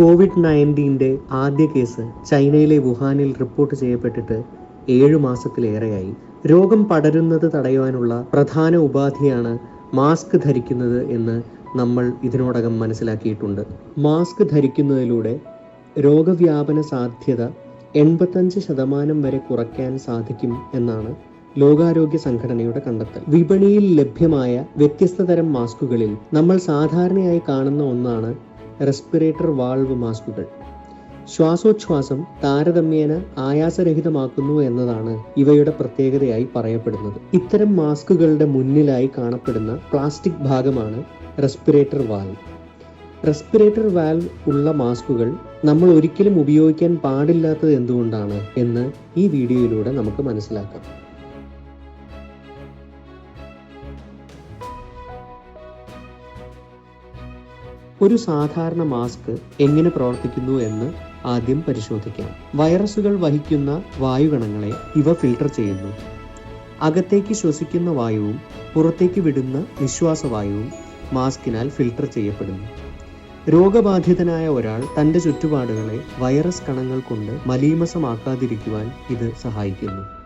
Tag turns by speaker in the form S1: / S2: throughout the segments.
S1: Covid നയന്റീന്റെ ആദ്യ case ചൈനയിലെ വുഹാനിൽ റിപ്പോർട്ട് ചെയ്യപ്പെട്ടിട്ട് ഏഴു മാസത്തിലേറെയായി. രോഗം പടരുന്നത് തടയുവാനുള്ള പ്രധാന ഉപാധിയാണ് മാസ്ക് ധരിക്കുന്നത് എന്ന് നമ്മൾ ഇതിനോടകം മനസ്സിലാക്കിയിട്ടുണ്ട്. മാസ്ക് ധരിക്കുന്നതിലൂടെ രോഗവ്യാപന സാധ്യത എൺപത്തഞ്ച് ശതമാനം വരെ കുറയ്ക്കാൻ സാധിക്കും എന്നാണ് ലോകാരോഗ്യ സംഘടനയുടെ കണ്ടെത്തൽ. വിപണിയിൽ ലഭ്യമായ വ്യത്യസ്ത തരം മാസ്കുകളിൽ നമ്മൾ സാധാരണയായി കാണുന്ന ഒന്നാണ് റെസ്പിറേറ്റർ വാൾവ് മാസ്കുകൾ ശ്വാസോച്ഛ്വാസം താരതമ്യേന ആയാസരഹിതമാക്കുന്നു എന്നതാണ് ഇവയുടെ പ്രത്യേകതയായി പറയപ്പെടുന്നത്. ഇത്തരം മാസ്കുകളുടെ മുന്നിലായി കാണപ്പെടുന്ന പ്ലാസ്റ്റിക് ഭാഗമാണ് റെസ്പിറേറ്റർ വാൽവ് റെസ്പിറേറ്റർ വാൽവ് ഉള്ള മാസ്കുകൾ നമ്മൾ ഒരിക്കലും ഉപയോഗിക്കാൻ പാടില്ലാത്തത് എന്തുകൊണ്ടാണ് എന്ന് ഈ വീഡിയോയിലൂടെ നമുക്ക് മനസ്സിലാക്കാം. ഒരു സാധാരണ മാസ്ക് എങ്ങനെ പ്രവർത്തിക്കുന്നു എന്ന് ആദ്യം പരിശോധിക്കാം. വൈറസുകൾ വഹിക്കുന്ന വായുകണങ്ങളെ ഇവ ഫിൽട്ടർ ചെയ്യുന്നു. അകത്തേക്ക് ശ്വസിക്കുന്ന വായുവും പുറത്തേക്ക് വിടുന്ന നിശ്വാസവായുവും മാസ്കിനാൽ ഫിൽട്ടർ ചെയ്യപ്പെടുന്നു. രോഗബാധിതനായ ഒരാൾ തന്റെ ചുറ്റുപാടുകളെ വൈറസ് കണങ്ങൾ കൊണ്ട് മലീമസമാക്കാതിരിക്കുവാൻ ഇത് സഹായിക്കുന്നു.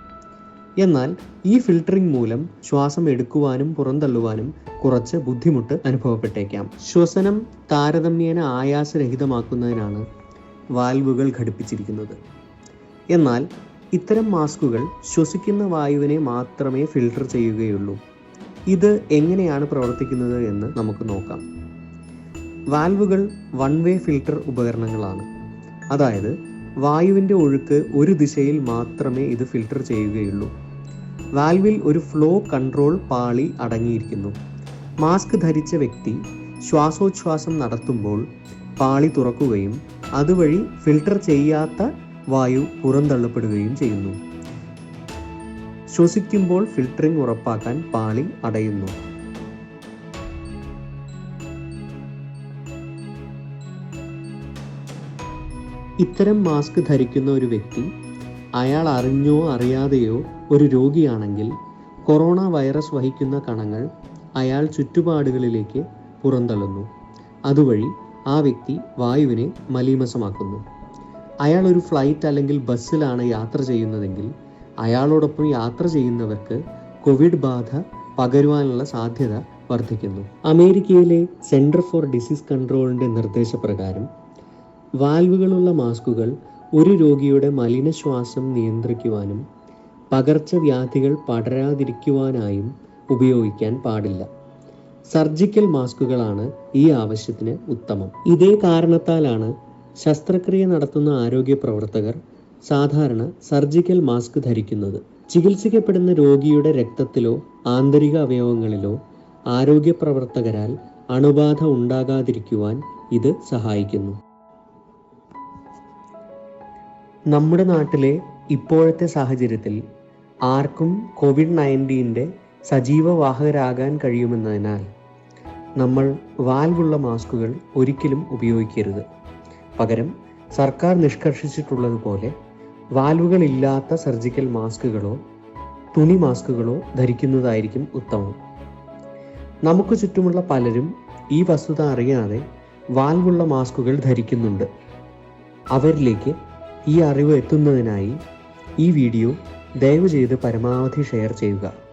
S1: എന്നാൽ ഈ ഫിൽട്ടറിംഗ് മൂലം ശ്വാസം എടുക്കുവാനും പുറന്തള്ളുവാനും കുറച്ച് ബുദ്ധിമുട്ട് അനുഭവപ്പെട്ടേക്കാം. ശ്വസനം താരതമ്യേന ആയാസരഹിതമാക്കുന്നതിനാണ് വാൽവുകൾ ഘടിപ്പിച്ചിരിക്കുന്നത്. എന്നാൽ ഇത്തരം മാസ്കുകൾ ശ്വസിക്കുന്ന വായുവിനെ മാത്രമേ ഫിൽട്ടർ ചെയ്യുകയുള്ളൂ. ഇത് എങ്ങനെയാണ് പ്രവർത്തിക്കുന്നത് എന്ന് നമുക്ക് നോക്കാം. വാൽവുകൾ വൺ വേ ഫിൽട്ടർ ഉപകരണങ്ങളാണ്. അതായത് വായുവിന്റെ ഒഴുക്ക് ഒരു ദിശയിൽ മാത്രമേ ഇത് ഫിൽട്ടർ ചെയ്യുകയുള്ളൂ. വാൽവിൽ ഒരു ഫ്ലോ കൺട്രോൾ പാളി അടങ്ങിയിരിക്കുന്നു. മാസ്ക് ധരിച്ച വ്യക്തി ശ്വാസോച്ഛ്വാസം നടത്തുമ്പോൾ പാളി തുറക്കുകയും അതുവഴി ഫിൽട്ടർ ചെയ്യാത്ത വായു പുറന്തള്ളപ്പെടുകയും ചെയ്യുന്നു. ശ്വസിക്കുമ്പോൾ ഫിൽട്ടറിംഗ് ഉറപ്പാക്കാൻ പാളി അടയുന്നു. ഇത്തരം മാസ്ക് ധരിക്കുന്ന ഒരു വ്യക്തി അയാൾ അറിഞ്ഞോ അറിയാതെയോ ഒരു രോഗിയാണെങ്കിൽ കൊറോണ വൈറസ് വഹിക്കുന്ന കണങ്ങൾ അയാൾ ചുറ്റുപാടുകളിലേക്ക് പുറന്തള്ളുന്നു. അതുവഴി ആ വ്യക്തി വായുവിനെ മലീമസമാക്കുന്നു. അയാൾ ഒരു ഫ്ലൈറ്റ് അല്ലെങ്കിൽ ബസ്സിലാണ് യാത്ര ചെയ്യുന്നതെങ്കിൽ അയാളോടൊപ്പം യാത്ര ചെയ്യുന്നവർക്ക് കോവിഡ് ബാധ പകരുവാനുള്ള സാധ്യത വർദ്ധിക്കുന്നു. അമേരിക്കയിലെ സെന്റർ ഫോർ ഡിസീസ് കൺട്രോളിന്റെ നിർദ്ദേശപ്രകാരം വാൽവുകളുള്ള മാസ്കുകൾ ഒരു രോഗിയുടെ മലിനശ്വാസം നിയന്ത്രിക്കുവാനും പകർച്ചവ്യാധികൾ പടരാതിരിക്കുവാനായും ഉപയോഗിക്കാൻ പാടില്ല. സർജിക്കൽ മാസ്കുകളാണ് ഈ ആവശ്യത്തിന് ഉത്തമം. ഇതേ കാരണത്താലാണ് ശസ്ത്രക്രിയ നടത്തുന്ന ആരോഗ്യ പ്രവർത്തകർ സാധാരണ സർജിക്കൽ മാസ്ക് ധരിക്കുന്നത്. ചികിത്സിക്കപ്പെടുന്ന രോഗിയുടെ രക്തത്തിലോ ആന്തരിക അവയവങ്ങളിലോ ആരോഗ്യ പ്രവർത്തകരാൽ അണുബാധ ഉണ്ടാകാതിരിക്കുവാൻ ഇത് സഹായിക്കുന്നു. നമ്മുടെ നാട്ടിലെ ഇപ്പോഴത്തെ സാഹചര്യത്തിൽ ആർക്കും കോവിഡ് നയന്റീന്റെ സജീവ വാഹകരാകാൻ കഴിയുമെന്നതിനാൽ നമ്മൾ വാൽവുള്ള മാസ്കുകൾ ഒരിക്കലും ഉപയോഗിക്കരുത്. പകരം സർക്കാർ നിഷ്കർഷിച്ചിട്ടുള്ളതുപോലെ വാൽവുകളില്ലാത്ത സർജിക്കൽ മാസ്കുകളോ തുണി മാസ്കുകളോ ധരിക്കുന്നതായിരിക്കും ഉത്തമം. നമുക്ക് ചുറ്റുമുള്ള പലരും ഈ വസ്തുത അറിയാതെ വാൽവുള്ള മാസ്കുകൾ ധരിക്കുന്നുണ്ട്. അവരിലേക്ക് ഈ അറിവ് എത്തുന്നതിനായി ഈ വീഡിയോ ദയവ് ചെയ്ത് പരമാവധി ഷെയർ ചെയ്യുക.